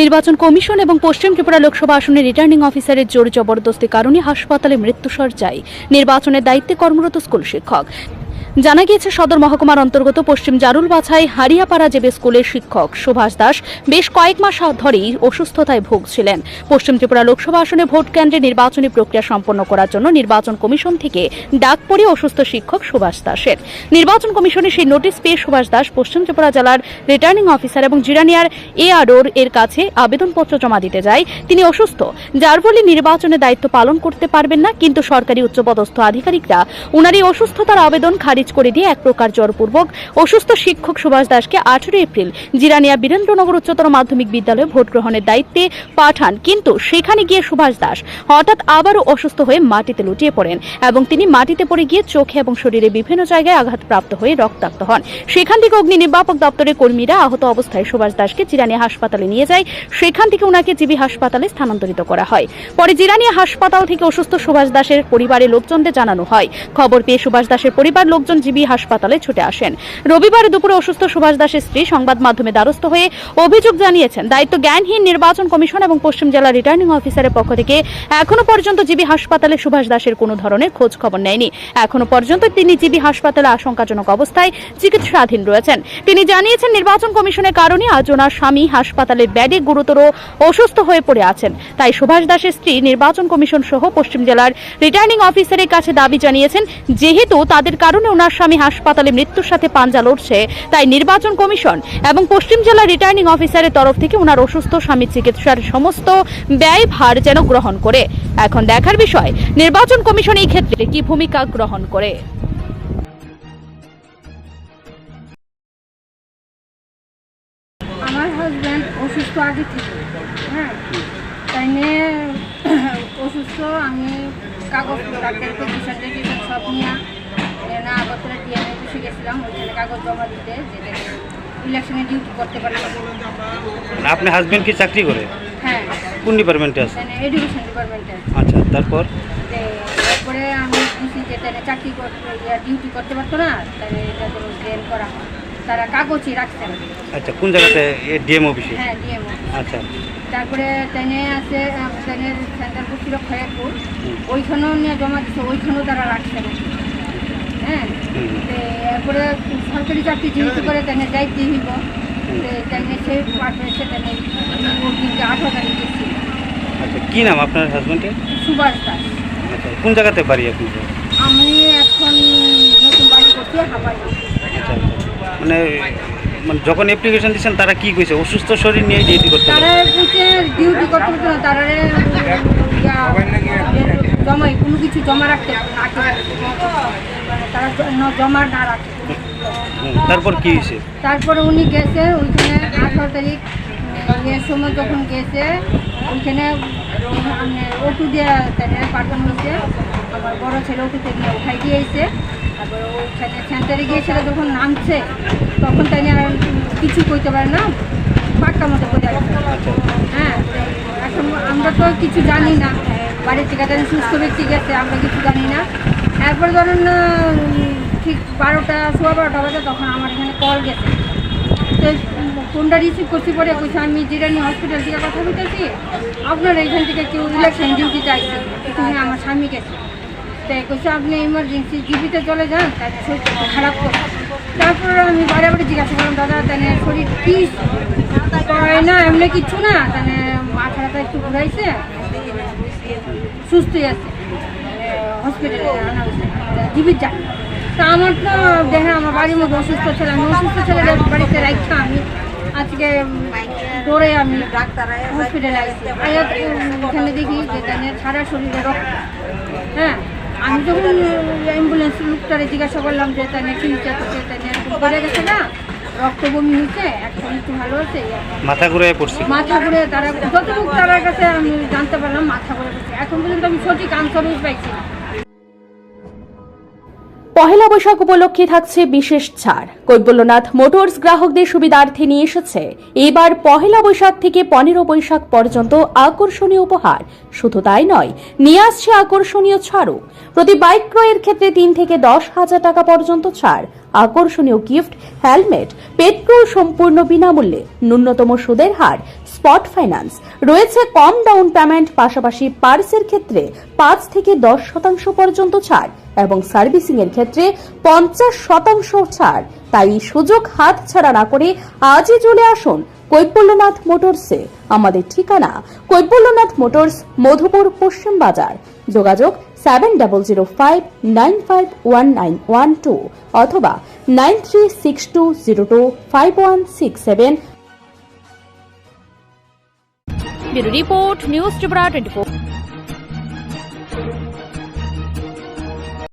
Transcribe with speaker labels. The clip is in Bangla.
Speaker 1: নির্বাচন কমিশন এবং পশ্চিম ত্রিপুরা লোকসভা আসনের রিটার্নিং অফিসারের জোর জবরদস্তি কারণে হাসপাতালে মৃত্যুসর যায় নির্বাচনের দায়িত্বে কর্মরত স্কুল শিক্ষক। জানা গিয়েছে, সদর মহকুমার অন্তর্গত পশ্চিম জারুল বাছাই হারিয়াপাড়া জেবে স্কুলের শিক্ষক সুভাষ দাস বেশ কয়েক মাস ধরেই অসুস্থতায় ভুগছিলেন। পশ্চিম ত্রিপুরা লোকসভা আসনে ভোট কেন্দ্রে নির্বাচনী প্রক্রিয়া সম্পন্ন করার জন্য নির্বাচন কমিশন থেকে ডাক পড়ে অসুস্থ শিক্ষক সুভাষ দাসের। নির্বাচন কমিশনে সেই নোটিশ পেয়ে সুভাষ দাস পশ্চিম ত্রিপুরা জেলার রিটার্নিং অফিসার এবং জিরানিয়ার এ এআরওর এর কাছে আবেদনপত্র জমা দিতে যায়। তিনি অসুস্থ, যার ফলে নির্বাচনে দায়িত্ব পালন করতে পারবেন না, কিন্তু সরকারি উচ্চপদস্থ আধিকারিকরা উনার এই অসুস্থতার আবেদন খারিজ করে দিয়ে এক প্রকার জোরপূর্বক অসুস্থ শিক্ষক সুভাষ দাসকে আঠেরো এপ্রিল জিরানিয়া বীরেন্দ্রনগর উচ্চতর মাধ্যমিক বিদ্যালয়ে ভোট গ্রহণের দায়িত্বে পাঠান। কিন্তু সেখানে গিয়ে সুভাষ দাস হঠাৎ আবারও অসুস্থ হয়ে মাটিতে লুটিয়ে পড়েন এবং তিনি মাটিতে পড়ে গিয়ে চোখে এবং শরীরে বিভিন্ন জায়গায় আঘাতপ্রাপ্ত হয়ে রক্তাক্ত হন। সেখান থেকে অগ্নি নির্বাপক দপ্তরের কর্মীরা আহত অবস্থায় সুভাষ দাসকে জিরানিয়া হাসপাতালে নিয়ে যায়। সেখান থেকে ওনাকে জিবি হাসপাতালে স্থানান্তরিত করা হয়। পরে জিরানিয়া হাসপাতাল থেকে অসুস্থ সুভাষ দাসের পরিবারের লোকজনদের জানানো হয়। খবর পেয়ে সুভাষ দাসের পরিবার লোকজন জিবি হাসপাতালে ছুটে আসেন। রবিবার দুপুরে অসুস্থ সুভাষ দাসের স্ত্রী সংবাদ মাধ্যমে দ্বারস্থ হয়ে অভিযোগ জানিয়েছেন, দায়িত্ব জ্ঞানহীন নির্বাচন কমিশন এবং পশ্চিম জেলা রিটার্নিং অফিসারের পক্ষ থেকে এখনও পর্যন্ত জিবি হাসপাতালে সুভাষ দাসের কোনো ধরনের খোঁজ খবর নেয়নি। এখনও পর্যন্ত তিনি জিবি হাসপাতালে আশঙ্কাজনক অবস্থায় চিকিৎসাধীন রয়েছেন। তিনি জানিয়েছেন, নির্বাচন কমিশনের কারণে আজ ওনার স্বামী হাসপাতালের ব্যাডে গুরুতর অসুস্থ হয়ে পড়ে আছেন। তাই সুভাষ দাসের স্ত্রী নির্বাচন কমিশন সহ পশ্চিম জেলার রিটার্নিং অফিসারের কাছে দাবি জানিয়েছেন, যেহেতু তাদের কারণে ওনার স্বামী হাসপাতালে মৃত্যুর সাথে পাঞ্জা লড়ছে। তাই নির্বাচন কমিশন এবং পশ্চিম জেলা রিটার্নিং অফিসারের তরফ থেকে ওনার অসুস্থ স্বামীর চিকিৎসার সমস্ত ব্যয় ভার যেন গ্রহণ করে। এখন দেখার বিষয়, নির্বাচন কমিশন এই ক্ষেত্রে কি ভূমিকা গ্রহণ করে?
Speaker 2: আমার হাজব্যান্ড অসুস্থ আগে থেকে। হ্যাঁ? অসুস্থ, আমি কাগজ সব নিয়ে না আগরতলা গেছিলাম ওইখানে কাগজ জমা দিতে যে ইলেকশনে ডিউটি করতে পারলাম।
Speaker 3: মানে আপনার হাজবেন্ড কি চাকরি করে?
Speaker 2: হ্যাঁ।
Speaker 3: কোন ডিপার্টমেন্টে আছে
Speaker 2: এডুকেশন ডিপার্টমেন্টে
Speaker 3: আচ্ছা তারপর?
Speaker 2: তারপরে আমি বুঝি যে তাহলে চাকরি করতে ডিউটি করতে পারতো না তাহলে এটা করা তারা কাগজই রাখছে না।
Speaker 3: আচ্ছা কোন জায়গাতে? ডিএম অফিসে
Speaker 2: হ্যাঁ
Speaker 3: আচ্ছা।
Speaker 2: তারপরে ট্রেনে আছে ট্রেনের সেন্টার করছিল খয়েরপুর ওইখানেও নিয়ে জমা দিচ্ছে ওইখানেও তারা রাখছে না। হ্যাঁ? এরপরে সরকারি চাকরি যেহেতু করে ট্রেনে যাইতে হইব সে পাঠিয়েছে আঠারো তারিখ
Speaker 3: আচ্ছা কী নাম আপনার হাজবেন্ডের
Speaker 2: সুভাষ দাস।
Speaker 3: আচ্ছা কোন জায়গাতে বাড়ি আপনি?
Speaker 2: আমি এখন নতুন বাড়ি করছি হাবাই
Speaker 3: আচ্ছা আচ্ছা। মানে মানে যখন অ্যাপ্লিকেশন দিচ্ছেন তারা কি কইছে? অসুস্থ শরীর নিয়ে ডিউটি করতে
Speaker 2: তারা ডিউটি করতে না তারা জমাই কোনো কিছু জমা রাখতে তারা জমা না রাখে।
Speaker 3: তারপর কি হয়েছে?
Speaker 2: তারপরে উনি গেছে ওইখানে আঠারো তারিখ ইয়ের সময় যখন গেছে ওইখানে ওটু দিয়ে পাঠানো হয়েছে। আমার বড় ছেলে ওটুতে গিয়ে উঠাই দিয়েছে তারপরে ওইখানে সেন্টারে গিয়েছিল যখন নামছে তখন তাই আর কিছু কইতে পারে না পাক্কা মতো করে
Speaker 3: আচ্ছা।
Speaker 2: হ্যাঁ এখন আমরা তো কিছু জানি না বাড়ির থেকে সুস্থ ব্যক্তি গেছে আমরা কিছু জানি না। এরপর ধরুন ঠিক বারোটা, সোয়া বারোটা বাজে তখন আমার এখানে কল গেছে। তো ফোনটা রিসিভ করছি পরে কইছে, আমি জিরানি হসপিটাল থেকে কথা বলতেছি। আপনার এখান থেকে কেউ ইলেকশন ডিউটি চাইছে এখানে আমার স্বামী গেছে। তাই কইছে, আপনি ইমার্জেন্সি জিবিতে চলে যান, তার শরীর খারাপ করে তারপর আমি বারে বারে জিজ্ঞাসা করলাম, দাদা, তাহলে শরীর কি না? এমনি কিচ্ছু না? তাহলে মাথাটা একটু ঘুরাইছে, সুস্থই আছে। হসপিটালে আনা হয়েছে। জীবিত যান তা আমার তো দেখে আমার বাড়ির মধ্যে অসুস্থ ছিল আমি অসুস্থ ছেলে বাড়িতে রাখতাম আমি। আজকে দৌড়ে আমি হসপিটালে আসছি এখানে দেখি যে তাহলে সারা শরীরে রক্ত। হ্যাঁ আমি যখন অ্যাম্বুলেন্স লোকটারে জিজ্ঞাসা করলাম যে তাহলে কি হচ্ছে তাহলে গেছে না রক্ত বমি এখন একটু ভালো আছে
Speaker 3: মাথা ঘুরে পড়ছি
Speaker 2: মাথা ঘুরে তারা যতটুকু তার কাছে আমি জানতে পারলাম মাথা ঘুরে গেছে এখন পর্যন্ত আমি সঠিক আনসারই পাইছি না।
Speaker 1: পহেলা বৈশাখ উপলক্ষে থাকছে বিশেষ ছাড়। কৈবল্যনাথ মোটরস গ্রাহকদের সুবিধার্থে নিয়ে এসেছে এবার পহেলা বৈশাখ থেকে পনেরো বৈশাখ পর্যন্ত আকর্ষণীয় উপহার। শুধু তাই নয়, নিয়ে আসছে আকর্ষণীয় ছাড়ও। প্রতি বাইক ক্রয়ের ক্ষেত্রে তিন থেকে দশ হাজার টাকা পর্যন্ত ছাড়। আকর্ষণীয় গিফট হেলমেট পেট্রোল সম্পূর্ণ বিনামূল্যে, ন্যূনতম সুদের হার স্পট ফাইন্যান্স রয়েছে কম ডাউন পেমেন্ট পাশাপাশি পার্সের ক্ষেত্রে পাঁচ থেকে দশ শতাংশ পর্যন্ত ছাড় এবং সার্ভিসিং এর ক্ষেত্রে পঞ্চাশ শতাংশ ছাড়। তাই সুযোগ হাত ছাড়া না করে আজই চলে আসুন কৈবল্যনাথ মোটরসে আমাদের ঠিকানা কৈবল্যনাথ মোটরস, মধুপুর, পশ্চিম বাজার। যোগাযোগ seven double zero five nine five one nine one two অথবা nine three six two zero two five one six seven report, news Tripura twenty